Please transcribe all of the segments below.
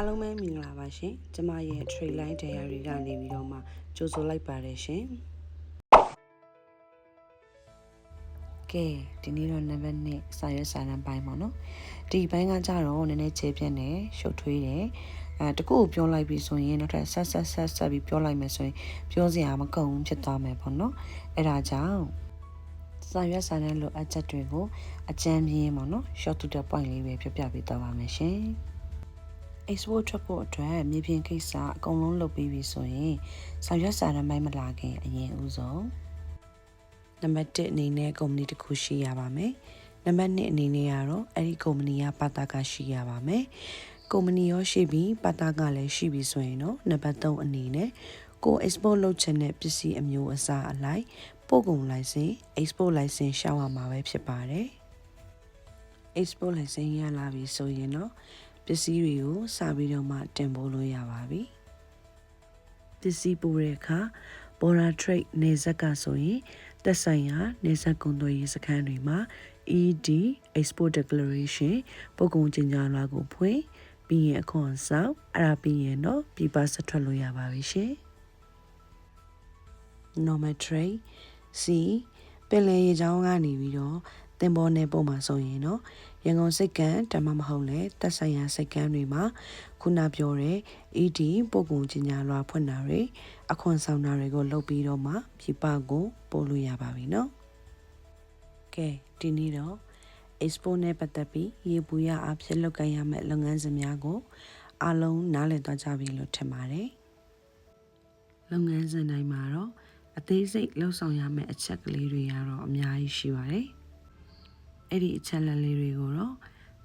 အားလုံးပဲမင်္ဂလာပါရှင်ကျမရဲ့ trade line diary ကနေပြီးတော့မှကြိုဆိုလိုက်ပါတယ်ရှင်ကဲဒီနေ့တော့နံပါတ်1စာရွက်စာတမ်းပိုင်းပေါ့နော်ဒီဘိုင်းကကြတော့နည်းနည်းခြေပြက်နေရှုပ်ထွေးတယ်အဲတကူကိုပြောလိုက်ပြီဆိုရင်နောက်ထပ်ဆက်ဆက်ဆက်ဆက်ပြီးပြောလိုက်မယ်ဆိုရင်ပြောစရာမကုန်ဘူးဖြစ်သွားမယ်ပေါ့နော်အဲ့ဒါကြောင့်စာရွက်စာတမ်းလိုအပ်ချက်တွေကိုအကြံပြင်းပေါ့နော် short to the point လေးပဲပြောပြပေးသွားပါမယ်ရှင် export ထွက်ဖို့အတွက်မြေပြင်ကိစ္စအကုန်လုံးလုပ်ပြီးပြီဆိုရင်ဆောင်ရွက်စာရမ်းမိုင်းမလာခင်အရင်ဦးဆုံးနံပါတ်1အနေနဲ့ကုမ္ပဏီတစ်ခုရှိရပါမယ်နံပါတ်2အနေနဲ့ကတော့အဲ့ဒီကုမ္ပဏီကပါတာကရှိရပါမယ်ကုမ္ပဏီရောရှိပြီးပါတာကလည်းရှိပြီဆိုရင်တော့နံပါတ်3အနေနဲ့ကို export လုပ်ချင်တဲ့ပစ္စည်းအမျိုးအစားအလိုက်ပို့ကုန်လိုင်စင် export လိုင်စင်ရှောက်ရမှာပဲဖြစ်ပါတယ် export လိုင်စင်ရလာပြီဆိုရင်တော့ပ စ္စည်းတွေကိုစပြီးတော့မှတင်ပို့လို့ရပါပြီပစ္စည်းပို့တဲ့အခါ border trade နေဆက်ကဆိုရင်သက်ဆိုင်ရာနေဆက်ကုန်သွယ်ရေးစခန်းတွေမှာ ED export declaration ပုဂ္ဂိုလ်ကျင်ညာလွှာကိုဖွင့်ပြီးရင်အခွန်ဆောင်အဲ့ဒါပြီးရင်တော့ပြပဆက်ထွက်လို့ရပါပြီရှင် normal trade C ပင်လယ်ရေချောင်းကနေပြီးတော့ တင်ပေါ်နေပုံမှာဆိုရင်တော့ရန်ကုန်စိတ်ကမ်းတမမဟုတ်လဲတက်ဆိုင်ရာစိတ်ကမ်းတွေမှာခုနပြောတဲ့ ED ပို့ကုန်ကြီးညာလွှာဖွင့်တာတွေအခွန်ဆောင်တာတွေကိုလုပ်ပြီးတော့မှပြပကိုပို့လို့ရပါပြီနော်ကဲဒီနေ့တော့ expo နဲ့ပတ်သက်ပြီးရေပူရအဖြစ်လုပ်ကိုင်ရမယ့်လုပ်ငန်းစဉ်များကိုအားလုံးနားလည်သွားကြပြီလို့ထင်ပါတယ်လုပ်ငန်းစဉ်တိုင်းမှာတော့အသေးစိတ်လှုပ်ဆောင်ရမယ့်အချက်ကလေးတွေကတော့အများကြီးရှိပါတယ်။ အဲ့ဒီအချက်လက်လေးတွေကိုတော့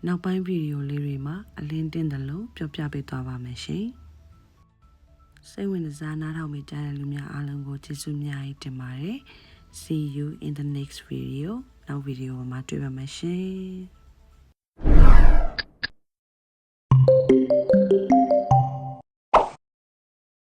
နောက်ပိုင်းဗီဒီယိုလေးတွေမှာအလင်းတင်တယ်လို့ပြောပြပေးသွားပါမယ်ရှင်။စိတ်ဝင်စားနားထောင်မိကြတဲ့လူများအားလုံးကိုကျေးဇူးများကြီးတင်ပါတယ်။ See you in the next video. နောက်ဗီဒီယိုမှာတွေ့ပါမယ်ရှင်။